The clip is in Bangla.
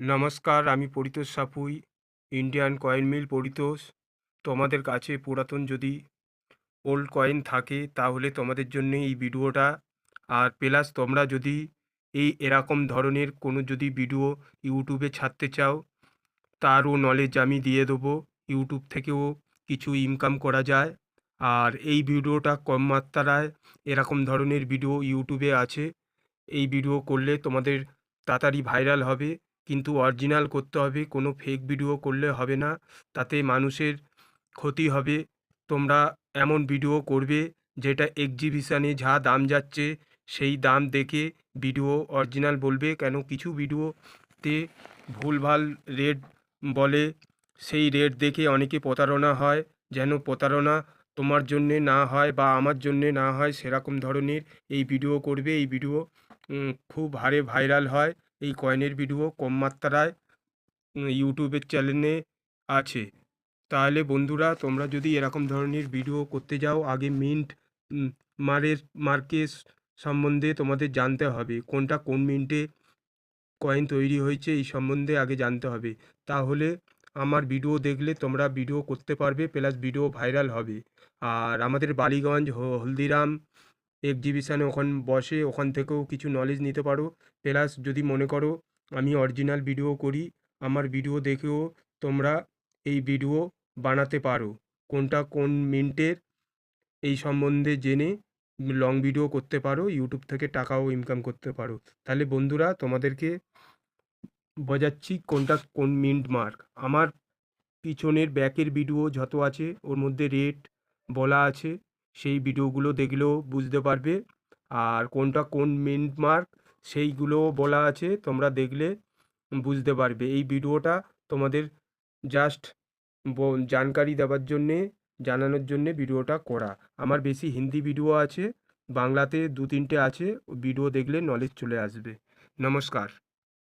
নমস্কার, আমি Paritosh Sapui Indian coin mill Paritosh. তোমাদের কাছে পুরাতন যদি ওল্ড কয়েন থাকে, তাহলে তোমাদের জন্য এই ভিডিওটা। আর প্লাস তোমরা যদি এই এরকম ধরনের কোনো যদি ভিডিও ইউটিউবে ছাড়তে চাও, তারও নলেজ আমি দিয়ে দেবো। ইউটিউব থেকেও কিছু ইনকাম করা যায়। আর এই ভিডিওটা কম মাত্রায় এরকম ধরনের ভিডিও ইউটিউবে আছে। এই ভিডিও করলে তোমাদের তাড়াতাড়ি ভাইরাল হবে। কিন্তু অরিজিনাল করতে হবে, কোনো ফেক ভিডিও করলে হবে না, তাতে মানুষের ক্ষতি হবে। তোমরা এমন ভিডিও করবে যেটা এক্সিবিশানে যা দাম যাচ্ছে, সেই দাম দেখে ভিডিও অরিজিনাল বলবে, কেন কিছু ভিডিওতে ভুলভাল রেট বলে, সেই রেট দেখে অনেকে প্রতারণা হয়, যেন প্রতারণা তোমার জন্যে না হয় বা আমার জন্যে না হয়, সেরকম ধরনের এই ভিডিও করবে। এই ভিডিও খুব হারে ভাইরাল হয়। এই কয়েনের ভিডিও কম মাত্রায় ইউটিউবের চ্যানেলে আছে। তাহলে বন্ধুরা, তোমরা যদি এরকম ধরনের ভিডিও করতে যাও, আগে মিন্ট মারের মার্কেস সম্বন্ধে তোমাদের জানতে হবে। কোনটা কোন মিন্টে কয়েন তৈরি হয়েছে, এই সম্বন্ধে আগে জানতে হবে। তাহলে আমার ভিডিও দেখলে তোমরা ভিডিও করতে পারবে প্লাস ভিডিও ভাইরাল হবে। আর আমাদের বালিগঞ্জ হলদিরাম এক্সিবিশানে ওখান বসে, ওখান থেকেও কিছু নলেজ নিতে পারো। প্লাস যদি মনে করো আমি অরিজিনাল ভিডিও করি, আমার ভিডিও দেখেও তোমরা এই ভিডিও বানাতে পারো। কোনটা কোন মিন্টের এই সম্বন্ধে জেনে লং ভিডিও করতে পারো ইউটিউব থেকে টাকাও ইনকাম করতে পারো। তাহলে বন্ধুরা, তোমাদেরকে বোঝাচ্ছি কোনটা কোন মিন্ট মার্ক আমার পিছনের ব্যাকের ভিডিও যত আছে, ওর মধ্যে রেট বলা আছে। সেই ভিডিওগুলো দেখলেও বুঝতে পারবে। আর কোনটা কোন মিন্ট মার্ক, সেইগুলো বলা আছে, তোমরা দেখলে বুঝতে পারবে। এই ভিডিওটা তোমাদের জাস্ট জানকারি দেওয়ার জন্যে, জানানোর জন্যে ভিডিওটা করা। আমার বেশি হিন্দি ভিডিও আছে, বাংলাতে দু তিনটে আছে, ভিডিও দেখলে নলেজ চলে আসবে। নমস্কার।